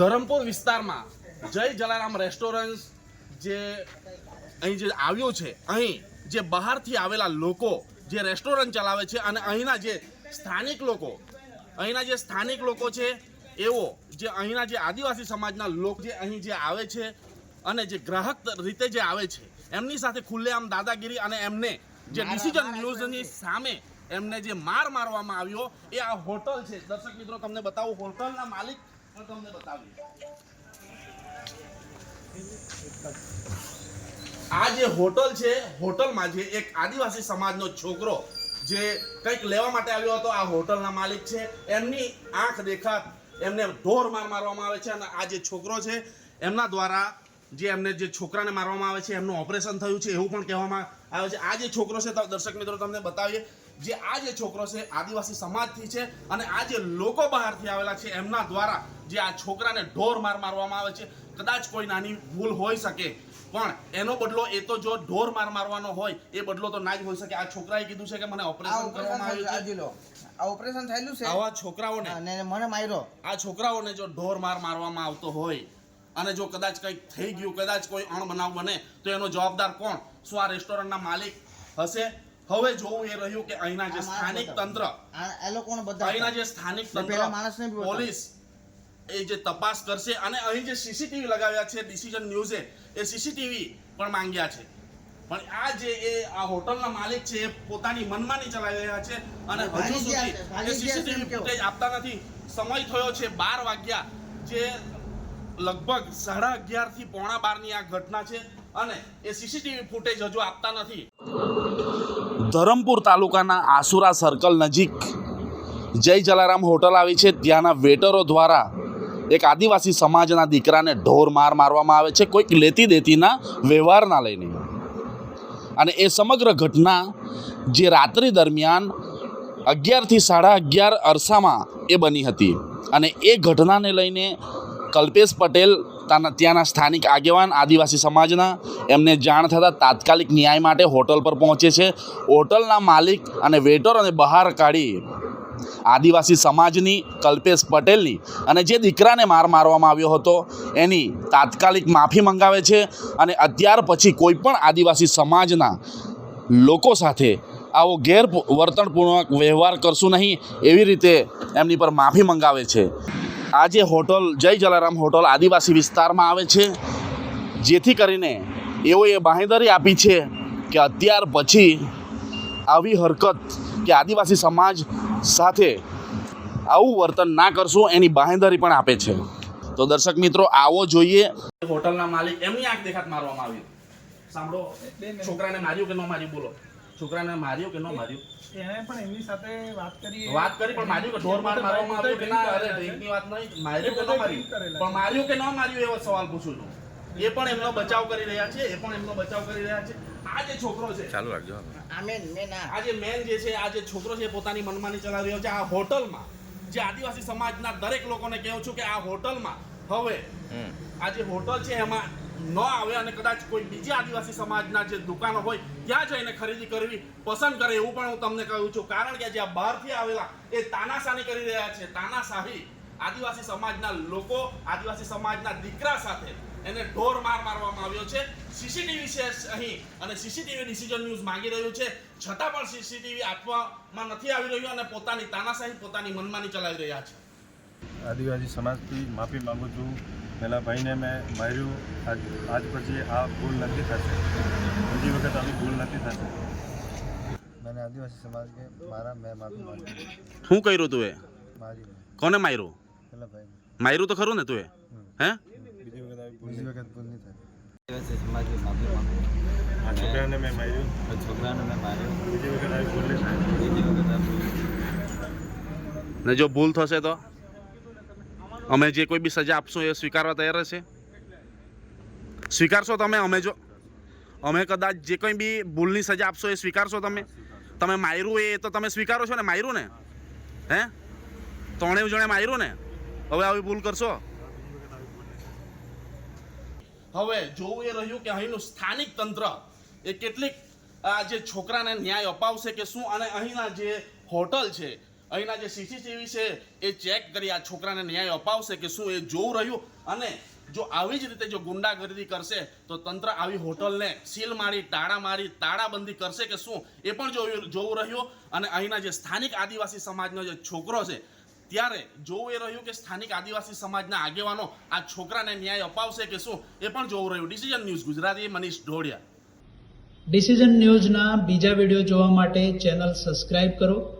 ધરમપુર વિસ્તારમાં જય જલારામ રેસ્ટોરન્ટ જે અહીં જે આવ્યો છે અહીં જે બહારથી આવેલા લોકો જે રેસ્ટોરન્ટ ચલાવે છે અને અહીંના જે સ્થાનિક લોકો અહીંના જે સ્થાનિક લોકો છે એવો જે અહીંના જે આદિવાસી સમાજના લોકો જે અહીં જે આવે છે અને જે ગ્રાહક રીતે જે આવે છે એમની સાથે ખુલ્લેઆમ દાદાગીરી અને એમને જે ડિસિઝન ન્યૂઝની સામે એમને જે માર મારવામાં આવ્યો એ આ હોટલ છે. દર્શક મિત્રો તમને બતાવું હોટલના માલિક આ જે હોટલ છે, હોટલમાં જે એક આદિવાસી સમાજનો છોકરો જે કંઈક લેવા માટે આવ્યો હતો, આ હોટલના માલિક છે. એમની આંખ દેખાત એમને ઢોર માર મારવામાં આવે છે અને આ જે છોકરો છે, એમના દ્વારા જે એમને જે છોકરાને મારવામાં આવે છે એમનું ઓપરેશન થયું છે એવું પણ કહેવામાં આવે છે. આ જે છોકરો છે દર્શક મિત્રો તમને બતાવીએ. જે આ જે છોકરો છે આદિવાસી સમાજથી છે અને આ જે લોકો બહારથી આવેલા છે એમના દ્વારા જે આ છોકરાને ઢોર માર મારવામાં આવે છે. કદાચ કોઈ નાની ભૂલ હોઈ શકે પણ એનો બદલો એ તો જો ઢોર માર મારવાનો હોય એ બદલો તો ના જ હોઈ શકે. આ છોકરાએ કીધું છે કે મને ઓપરેશન કરવામાં આવ્યું છે આ ઓપરેશન થયેલું છે. આવા છોકરાઓને મને માર્યો. આ છોકરાઓને જો ઢોર માર મારવામાં આવતો હોય અને જો કદાચ કંઈક થઈ ગયું કદાચ કોઈ અણબનાવ બને તો એનો જવાબદાર કોણ? શું આ રેસ્ટોરન્ટના માલિક હશે? હવે જોવું એ રહ્યું કે અહીંના જે સ્થાનિક તંત્ર એ અહીંના જે સ્થાનિક તંત્ર. પોલીસ એ જે તપાસ કરશે અને અહીં જે સીસીટીવી લગાવ્યા છે ડિસિઝન ન્યૂઝે એ સીસીટીવી પણ માંગ્યા છે. પણ આ જે એ આ હોટલના માલિક છે એ પોતાની મનમાની ચલાવી રહ્યા છે અને હજુ સુધી એ સીસીટીવી ફૂટેજ આપતા નથી. સમય થયો છે બાર વાગ્યા. જે લગભગ સાડા અગિયારથી પોણા બારની આ ઘટના છે અને એ સીસીટીવી ફૂટેજ હજુ આપતા નથી. ધરમપુર તાલુકાના આસુરા સર્કલ નજીક જય જલારામ હોટલ આવી છે. ત્યાંના વેટરો દ્વારા એક આદિવાસી સમાજના દીકરાને ઢોર માર મારવામાં આવે છે. કોઈક લેતી દેતીના વ્યવહારના લઈને. અને એ સમગ્ર ઘટના જે રાત્રિ દરમિયાન અગિયારથી સાડા અગિયાર અરસામાં એ બની હતી. અને એ ઘટનાને લઈને કલ્પેશ પટેલ ત્યાંના સ્થાનિક આગેવાન, આદિવાસી સમાજના. એમને જાણ થતાં તાત્કાલિક ન્યાય માટે હોટલ પર પહોંચે છે. હોટલના માલિક અને વેટરોને બહાર કાઢી આદિવાસી સમાજની કલ્પેશ પટેલની અને જે દીકરાને માર મારવામાં આવ્યો હતો, એની તાત્કાલિક માફી મંગાવે છે અને અત્યાર પછી કોઈ પણ આદિવાસી સમાજના લોકો સાથે આવો ગેરવર્તણપૂર્વક વ્યવહાર કરશું નહીં એવી રીતે એમની પર માફી મંગાવે છે. આ જે હોટલ જય જલારામ હોટલ આદિવાસી વિસ્તારમાં આવે છે. જેથી કરીને એઓએ બાંહેધરી આપી છે કે અત્યાર પછી આવી હરકત કે આદિવાસી સમાજ સાથે આવું વર્તન ના કરશું એની બાંહેધરી પણ આપે છે. તો દર્શક મિત્રો આવો જોઈએ. હોટલના માલિક એમની આંખ દેખાત મારવામાં આવી. સાંભળો છોકરાને માર્યું કે ન માર્યું બોલો. છોકરાને માર્યું કે ન માર્યું? એને પણ એમની સાથે વાત કરી વાત કરી પણ માર્યું કે ઢોર માર મારવામાં આવ્યો કે ના? અરે ડ્રિંકની વાત નહીં. માર્યો કે ન માર્યો? પણ માર્યું કે ન માર્યું એવો સવાલ પૂછું છું. એ પણ એમનો બચાવ કરી રહ્યા છે એ પણ એમનો બચાવ કરી રહ્યા છે. આ જે છોકરો છે ચાલુ રાખજો આમે મેં ના આ જે મેન જે છે આ જે છોકરો છે પોતાની મનમાની ચલાવી રહ્યો છે. આ હોટલમાં જે આદિવાસી સમાજના દરેક લોકોને કહું છું કે આ હોટલમાં હવે આ જે હોટલ છે એમાં ન આવે અને કદાચ કોઈ બીજી આદિવાસી સમાજના જે દુકાનો હોય, ત્યાં જઈને ખરીદી કરવી પસંદ કરે એવું પણ હું તમને કહું છું. કારણ કે જે બહારથી આવેલા એ તાનાશાહી કરી રહ્યા છે. તાનાશાહી આદિવાસી સમાજના લોકો, આદિવાસી સમાજના દીકરા સાથે એને ઢોર માર મારવામાં આવ્યો છે. સીસીટીવી છે અહીં અને સીસીટીવી ડિસિઝન ન્યૂઝ માંગી રહ્યું છે. છતાં પણ સીસીટીવી આપવામાં નથી આવી રહ્યું અને પોતાની તાનાશાહી પોતાની મનમાની ચલાવી રહ્યા છે. આદિવાસી સમાજથી માફી માંગુ છું. પહેલાં ભાઈને મેં માર્યું આજ આજ પછી આ ભૂલ નથી થશે. બીજી વખત આવી ભૂલ નથી થશે. મને આદિવાસી સમાજ કે મારા મેં મારું શું કર્યું તું એ? કોને માર્યું? પેલા ભાઈ માર્યું તો ખરું ને તું એ? હે? બીજી વખત આવી બીજી વખત ભૂલ નહીં થાય. મેં માર્યું. ને જો ભૂલ થશે તો? અમે જે કોઈ બી સજા આપશું એ સ્વીકારવા તૈયાર છે સ્વીકારશો તમે? અમે જો અમે કદાચ જે કંઈ બી ભૂલની સજા આપશો એ સ્વીકારશો તમે? તમે માર્યું એ તો તમે સ્વીકારો છો ને? માર્યું ને? હે? ત્રણેય જણે માર્યું ને? હવે આવી ભૂલ કરશો? હવે જોવું એ રહ્યું કે અહીંનું સ્થાનિક તંત્ર એ કેટલીક, આ જે છોકરાને ન્યાય અપાવશે કે શું? અને અહીંના જે હોટલ છે અહીંના જે સીસીટીવી છે, એ ચેક કરી આ છોકરાને ન્યાય અપાવશે કે શું એ જોવું રહ્યું? અને જો આવી જ રીતે જો ગુંડાગર્દી કરશે, તો તંત્ર આવી હોટલને સીલ મારી, તાળા મારી, તાળાબંધી કરશે કે શું? એ પણ જોયું જોવું રહ્યું. અને અહીંના જે સ્થાનિક આદિવાસી સમાજનો જે છોકરો છે, ત્યારે જોવું એ રહ્યું કે સ્થાનિક આદિવાસી સમાજના આગેવાનો આ છોકરાને ન્યાય અપાવશે કે શું? એ પણ જોવું રહ્યું. Decision news Gujarati Manish Dholiya. Decision ન્યૂઝના બીજા વીડિયો જોવા માટે ચેનલ સબસ્ક્રાઇબ કરો.